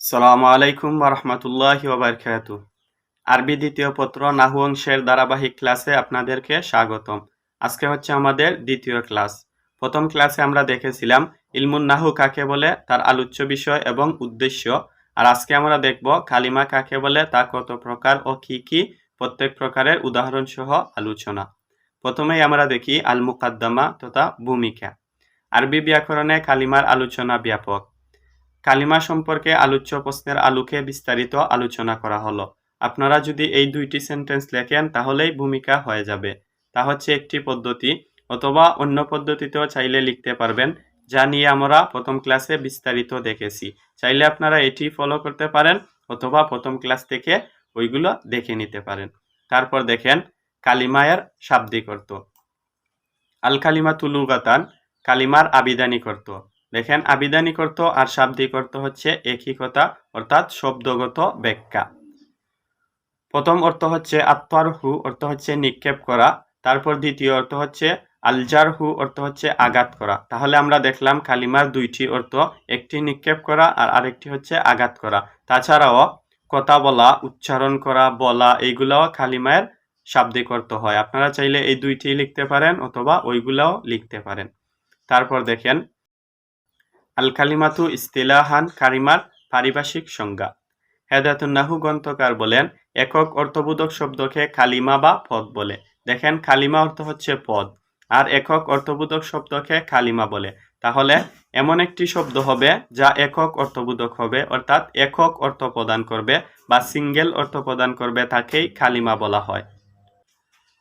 সালামু আলাইকুম রহমতুল্লাহি ওবরকাত আরবি দ্বিতীয় পত্র নাহু অংশের ধারাবাহিক ক্লাসে আপনাদেরকে স্বাগতম। আজকে হচ্ছে আমাদের দ্বিতীয় ক্লাস। প্রথম ক্লাসে আমরা দেখেছিলাম ইলমুন নাহু কাকে বলে, তার আলোচ্য বিষয় এবং উদ্দেশ্য। আর আজকে আমরা দেখব কালিমা কাকে বলে, তা কত প্রকার ও কি কি, প্রত্যেক প্রকারের উদাহরণ সহ আলোচনা। প্রথমেই আমরা দেখি আল মুকাদ্দামা তথা ভূমিকা। আরবি ব্যাকরণে কালিমার আলোচনা ব্যাপক। কালিমা সম্পর্কে আলোচ্য প্রশ্নের আলোকে বিস্তারিত আলোচনা করা হলো। আপনারা যদি এই দুইটি সেন্টেন্স লেখেন, তাহলেই ভূমিকা হয়ে যাবে। তা হচ্ছে একটি পদ্ধতি, অথবা অন্য পদ্ধতিতেও চাইলে লিখতে পারবেন, যা নিয়ে আমরা প্রথম ক্লাসে বিস্তারিত দেখেছি। চাইলে আপনারা এটি ফলো করতে পারেন, অথবা প্রথম ক্লাস থেকে ওইগুলো দেখে নিতে পারেন। তারপর দেখেন, কালিমায়ের শাব্দিক অর্থ। আল কালিমা তুলুগাতান কালিমার আবিধানিক অর্থ। দেখেন আবিধানিক অর্থ আর শাব্দিক অর্থ হচ্ছে একই কথা অর্থাৎ শব্দগত ব্যাখ্যা। প্রথম অর্থ হচ্ছে আত্মার হু অর্থ হচ্ছে নিক্ষেপ করা। তারপর দ্বিতীয় অর্থ হচ্ছে আলজার হু অর্থ হচ্ছে আঘাত করা। তাহলে আমরা দেখলাম কালিমার দুইটি অর্থ, একটি নিক্ষেপ করা আর আরেকটি হচ্ছে আঘাত করা। তাছাড়াও কথা বলা, উচ্চারণ করা, বলা, এইগুলাও কালিমায়ের শাব্দিক অর্থ হয়। আপনারা চাইলে এই দুইটি লিখতে পারেন অথবা ওইগুলাও লিখতে পারেন। তারপর দেখেন আল কালিমাতু ইস্তিলাহান কারিমার পারিভাষিক সংজ্ঞা। হেদায়তুন্নাহু গ্রন্থকার বলেন, একক অর্থবোধক শব্দকে কালিমা বা পদ বলে। দেখেন, কালিমা অর্থ হচ্ছে পদ, আর একক অর্থবোধক শব্দকে কালিমা বলে। তাহলে এমন একটি শব্দ হবে যা একক অর্থবোধক হবে, অর্থাৎ একক অর্থ প্রদান করবে বা সিঙ্গেল অর্থ প্রদান করবে তাকেই কালিমা বলা হয়।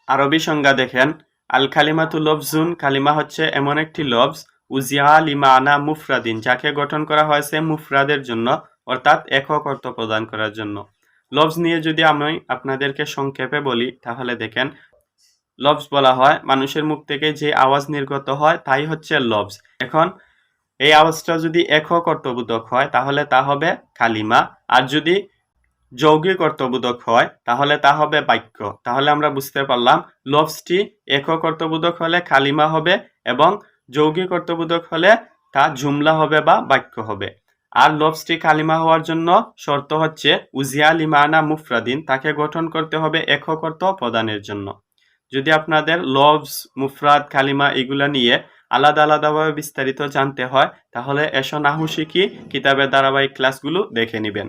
আরবি সংজ্ঞা দেখেন আল কালিমাতু লফজুন কালিমা হচ্ছে এমন একটি লফজ উজিয়া লিমানা মুফরাদিন, যাকে গঠন করা হয়েছে মুফরাদের জন্য, অর্থাৎ একক অর্থ প্রদান করার জন্য। লফজ নিয়ে যদি আমি আপনাদেরকে সংক্ষেপে বলি, তাহলে দেখেন, লফজ বলা হয়, মানুষের মুখ থেকে যে আওয়াজ নির্গত হয়, তাই হচ্ছে লফজ। এখন, এই আওয়াজটা যদি একক অর্থবোধক হয়, তাহলে তা হবে কালিমা। আর যদি যৌগিক অর্থবোধক হয়, তাহলে তা হবে বাক্য। তাহলে আমরা বুঝতে পারলাম, লফজটি একক অর্থবোধক হলে কালিমা হবে এবং যৌগিক অর্থবোধক হলে তা জুমলা হবে বা বাক্য হবে। আর লফসটি কালিমা হওয়ার জন্য শর্ত হচ্ছে উজিয়া লিমানা মুফরাদিন, তাকে গঠন করতে হবে একক অর্থ প্রদানের জন্য। যদি আপনাদের লভস মুফরাদ, কালিমা এগুলো নিয়ে আলাদা আলাদাভাবে বিস্তারিত জানতে হয়, তাহলে এসো নাহু শিখি কিতাবের ধারাবাহিক ক্লাসগুলো দেখে নেবেন।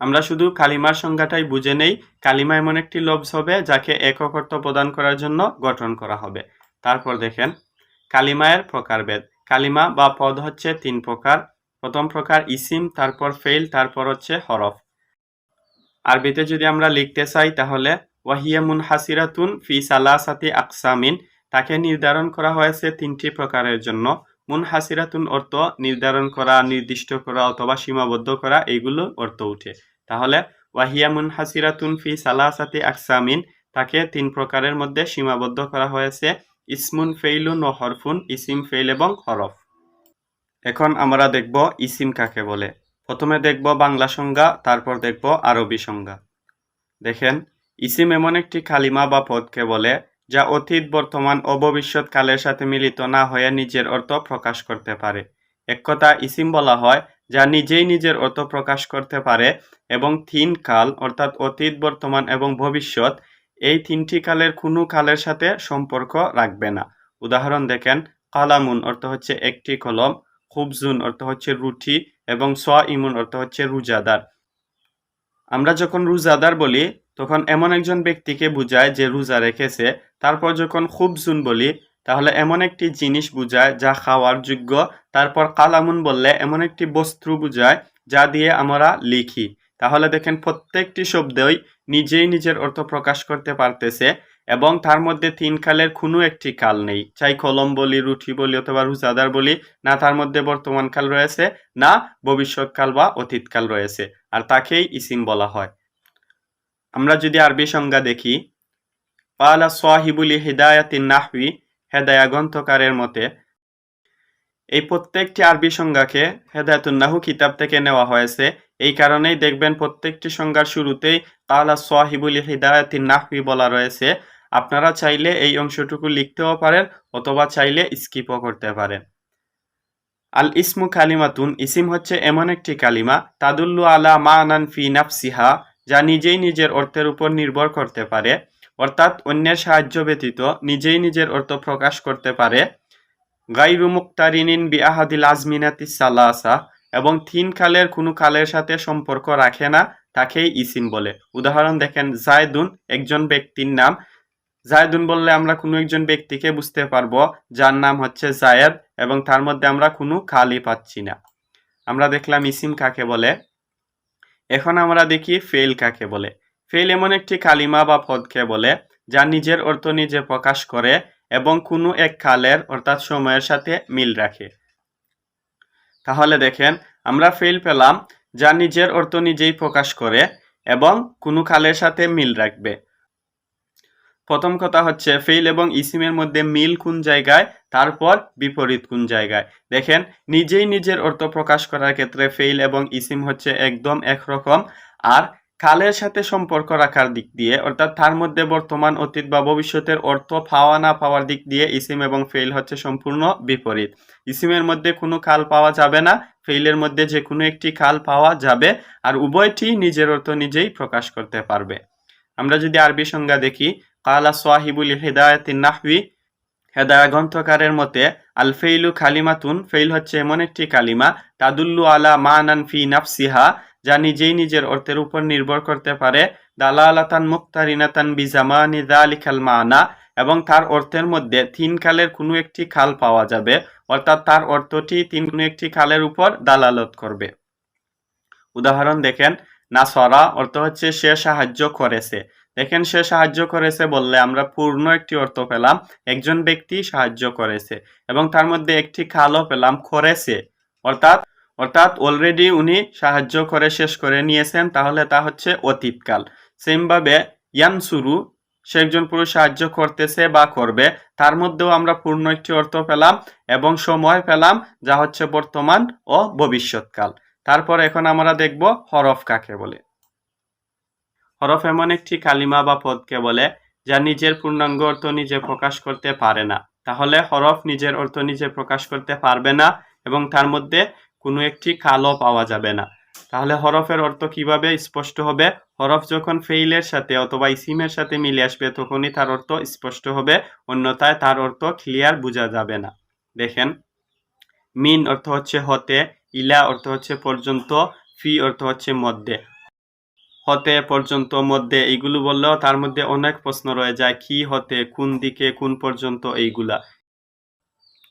আমরা শুধু কালিমার সংজ্ঞাটাই বুঝে নেই, কালিমা এমন একটি লভস হবে যাকে একক অর্থ প্রদান করার জন্য গঠন করা হবে। তারপর দেখেন কালিমায়ের প্রকারভেদ কালিমা বা পদ হচ্ছে তিন প্রকার। প্রথম প্রকার ইসিম, তারপর ফেইল, তারপর হচ্ছে হরফ। আরবিতে যদি আমরা লিখতে চাই তাহলে ওয়াহিয়া মুন হাসিরাতুন ফি সালাসাতি আকসামিন। তাকে নির্ধারণ করা হয়েছে তিনটি প্রকারের জন্য। মুন হাসিরাতুন অর্থ নির্ধারণ করা, নির্দিষ্ট করা অথবা সীমাবদ্ধ করা এইগুলো অর্থ উঠে। তাহলে ওয়াহিয়া মুন হাসিরাতুন ফি সালাসাতি আকসামিন, তাকে তিন প্রকারের মধ্যে সীমাবদ্ধ করা হয়েছে। ইসমুন ফেইলুন ও হরফুন, ইসিম ফেইল এবং হরফ। এখন আমরা দেখব ইসিম কাকে বলে। প্রথমে দেখব বাংলা সংজ্ঞা, তারপর দেখব আরবি সংজ্ঞা। দেখেন, ইসিম এমন একটি কালিমা বা পদকে বলে, যা অতীত, বর্তমান ও ভবিষ্যৎ কালের সাথে মিলিত না হয়ে নিজের অর্থ প্রকাশ করতে পারে। এক কথা ইসিম বলা হয়, যা নিজেই নিজের অর্থ প্রকাশ করতে পারে এবং তিন কাল, অর্থাৎ অতীত, বর্তমান এবং ভবিষ্যৎ এই তিনটি কালের কোনো কালের সাথে সম্পর্ক রাখবে না। উদাহরণ দেখেন, কালামুন অর্থ হচ্ছে একটি কলম, খুবজুন অর্থ হচ্ছে রুটি এবং সোয়া ইমুন অর্থ হচ্ছে রোজাদার। আমরা যখন রোজাদার বলি, তখন এমন একজন ব্যক্তিকে বুঝায় যে রোজা রেখেছে। তারপর যখন খুবজুন বলি, তাহলে এমন একটি জিনিস বুঝায় যা খাওয়ার যোগ্য। তারপর কালামুন বললে এমন একটি বস্ত্র বুঝায় যা দিয়ে আমরা লিখি। তাহলে দেখেন, প্রত্যেকটি শব্দই নিজেই নিজের অর্থ প্রকাশ করতে পারতেছে এবং তার মধ্যে তিন কালের কোনো একটি কাল নেই। চাই কলম বলি, রুটি বলি অথবা রুজাদার বলি, না তার মধ্যে বর্তমান কাল রয়েছে, না ভবিষ্যৎকাল বা অতীতকাল রয়েছে। আর তাকেই ইসিম বলা হয়। আমরা যদি আরবি সংজ্ঞা দেখি, পালা সোয়াহিবুলি হিদায়াতিন নাহবি হেদায়া গ্রন্থকারের মতে, এই প্রত্যেকটি আরবি সংজ্ঞাকে হেদায়তুন্নাহু কিতাব থেকে নেওয়া হয়েছে। এই কারণেই দেখবেন প্রত্যেকটি সংজ্ঞার শুরুতেই কালা সোয়াহিবুল হিদায়াতিন নাহবি বলা রয়েছে। আপনারা চাইলে এই অংশটুকু লিখতেও পারেন অথবা চাইলে স্কিপও করতে পারেন। আল ইসমু কালিমাতুন, ইসিম হচ্ছে এমন একটি কালিমা, তাদুল্লু আলা মা মানান ফি নাফসিহা, যা নিজেই নিজের অর্থের উপর নির্ভর করতে পারে, অর্থাৎ অন্যের সাহায্য ব্যতীত নিজেই নিজের অর্থ প্রকাশ করতে পারে। গাইরু মুক্তারিনিন বি আহাদিল আজমিনাতি সালাসা এবং তিন কালের কোনো কালের সাথে সম্পর্ক রাখে না, তাকেই ইসিম বলে। উদাহরণ দেখেন, জায়দুন একজন ব্যক্তির নাম। জায়দুন বললে আমরা কোনো একজন ব্যক্তিকে বুঝতে পারব, যার নাম হচ্ছে জায়েদ এবং তার মধ্যে আমরা কোনো খালি পাচ্ছি না। আমরা দেখলাম ইসিম কাকে বলে। এখন আমরা দেখি ফেল কাকে বলে। ফেল এমন একটি কালিমা বা পদকে বলে, যা নিজের অর্থ নিজে প্রকাশ করে এবং কোনো এক কালের অর্থাৎ সময়ের সাথে মিল রাখে। তাহলে দেখেন, আমরা ফেল পেলাম যা নিজের অর্থ নিজেই প্রকাশ করে এবং কোনো কালের সাথে মিল রাখবে। প্রথম কথা হচ্ছে ফেইল এবং ইসিমের মধ্যে মিল কোন জায়গায়, তারপর বিপরীত কোন জায়গায়। দেখেন, নিজেই নিজের অর্থ প্রকাশ করার ক্ষেত্রে ফেইল এবং ইসিম হচ্ছে একদম একরকম, আর কালের সাথে সম্পর্ক রাখার দিক দিয়ে, অর্থাৎ তার মধ্যে বর্তমান অতীত বা ভবিষ্যতের অর্থ পাওয়া না পাওয়ার দিক দিয়ে ইসিম এবং ফেইল হচ্ছে সম্পূর্ণ বিপরীত। ইসিমের মধ্যে কোনো কাল পাওয়া যাবে না, ফেইলের মধ্যে যে কোনো একটি কাল পাওয়া যাবে আর উভয়টি নিজের অর্থ নিজেই প্রকাশ করতে পারবে। আমরা যদি আরবি সংজ্ঞা দেখি, কালা সোয়াহিবুল হেদায়তিন নাহবি হেদায়া গ্রন্থকারের মতে, আল ফেইলু খালিমাতুন ফেইল হচ্ছে এমন একটি কালিমা, তাদুল্লু আলা মানান ফি নাফসিহা যা নিজেই নিজের অর্থের উপর নির্ভর করতে পারে। দালালাতান মুক্তারিনাতান বিজামানি দালিকাল মানা এবং তার অর্থের মধ্যে তিন কালের কোনো একটি খাল পাওয়া যাবে। অর্থাৎ তার অর্থটি তিন কোনো একটি খালের উপর দালালত করবে। উদাহরণ দেখেন, নাসরা অর্থ হচ্ছে সে সাহায্য করেছে। দেখেন, সে সাহায্য করেছে বললে আমরা পূর্ণ একটি অর্থ পেলাম, একজন ব্যক্তি সাহায্য করেছে এবং তার মধ্যে একটি খালও পেলাম, করেছে। অর্থাৎ অর্থাৎ অলরেডি উনি সাহায্য করে, শেষ করে নিয়েছেন, তাহলে তা হচ্ছে অতীতকাল। সেমভাবে ইয়ানসুরু, সে একজন পুরুষ সাহায্য করতেছে বা করবে, তার মধ্যেও আমরা পূর্ণ একটি অর্থ পেলাম এবং সময় পেলাম, যা হচ্ছে বর্তমান ও ভবিষ্যৎকাল। তারপর এখন আমরা দেখব হরফ কাকে বলে। হরফ এমন একটি কালিমা বা পদকে বলে, যা নিজের পূর্ণাঙ্গ অর্থ নিজে প্রকাশ করতে পারে না। তাহলে হরফ নিজের অর্থ নিজে প্রকাশ করতে পারবে না এবং তার মধ্যে কোনো একটি কালো পাওয়া যাবে না। তাহলে হরফের অর্থ কীভাবে স্পষ্ট হবে? হরফ যখন ফেইলের সাথে অথবা ইসিমের সাথে মিলে আসবে, তখনই তার অর্থ স্পষ্ট হবে, অন্যথায় তার অর্থ ক্লিয়ার বোঝা যাবে না। দেখেন মিন অর্থ হচ্ছে হতে, ইলা অর্থ হচ্ছে পর্যন্ত ফি অর্থ হচ্ছে মধ্যে। হতে, পর্যন্ত, মধ্যে, এইগুলো বললেও তার মধ্যে অনেক প্রশ্ন রয়ে যায়, কি, হতে, কোন দিকে, কোন পর্যন্ত, এইগুলা।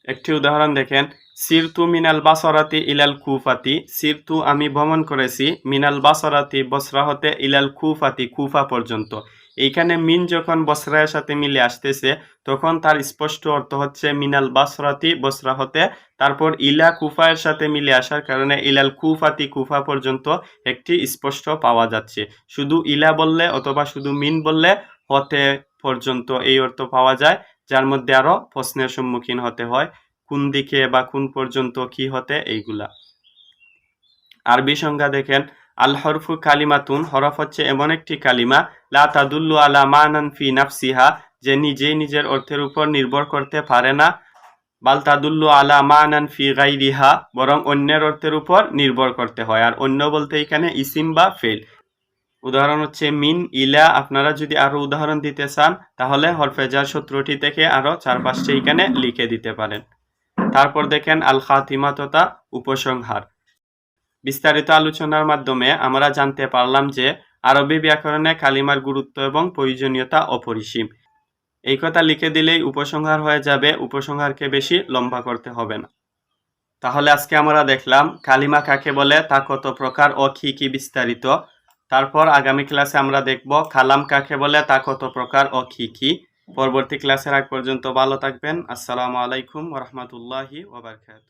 একটি উদাহরণ দেখেন। সিরতু মিনাল বাসরাতি ইলাল কুফাতি। সিরতু আমি ভ্রমণ করেছি মিনাল বাসরাতি বসরা হতে ইলাল কুফাতি, কুফা পর্যন্ত। এইখানে মিন যখন বসরায়ের সাথে মিলে আসতেছে, তখন তার স্পষ্ট অর্থ হচ্ছে মিনাল বাসরাতি বসরা হতে। তারপর ইলা কুফায়ের সাথে মিলে আসার কারণে ইলাল কুফাতি, কুফা পর্যন্ত একটি স্পষ্ট পাওয়া যাচ্ছে। শুধু ইলা বললে অথবা শুধু মিন বললে হতে পর্যন্ত এই অর্থ পাওয়া যায়। যার মধ্যে আরও প্রশ্নের সম্মুখীন হতে হয়, কোন দিকে বা কোন পর্যন্ত কি হতে এইগুলা। আরবি সংজ্ঞা দেখেন, আল হরফু কালিমাতুন, হরফ হচ্ছে এমন একটি কালিমা, লা তাদুল্লু আলা মানান ফি নাফসিহা, যে নিজেই নিজের অর্থের উপর নির্ভর করতে পারে না। বাল তাদুল্লু আলা মানান ফি গাইরিহা, বরং অন্যের অর্থের উপর নির্ভর করতে হয়। আর অন্য বলতে এখানে ইসিম বা ফেল উদাহরণ হচ্ছে, মিন, ইলা, আপনারা যদি আরও উদাহরণ দিতে চান, তাহলে হরফেজার সূত্রটি থেকে আরও চার পাঁচটি এখানে লিখে দিতে পারেন। তারপর দেখেন আল খাতিমা তথা উপসংহার। বিস্তারিত আলোচনার মাধ্যমে আমরা জানতে পারলাম যে, আরবি ব্যাকরণে কালিমার গুরুত্ব এবং প্রয়োজনীয়তা অপরিসীম। এই কথা লিখে দিলেই উপসংহার হয়ে যাবে, উপসংহারকে বেশি লম্বা করতে হবে না। তাহলে আজকে আমরা দেখলাম, কালিমা কাকে বলে, তা কত প্রকার ও কি কি বিস্তারিত তারপর আগামী ক্লাসে আমরা দেখব খালাম কাকে বলে, তা কত প্রকার ও কি কি। পরবর্তী ক্লাসের আগ পর্যন্ত ভালো থাকবেন। আসসালামু আলাইকুম রহমতুল্লাহি ওবরকাত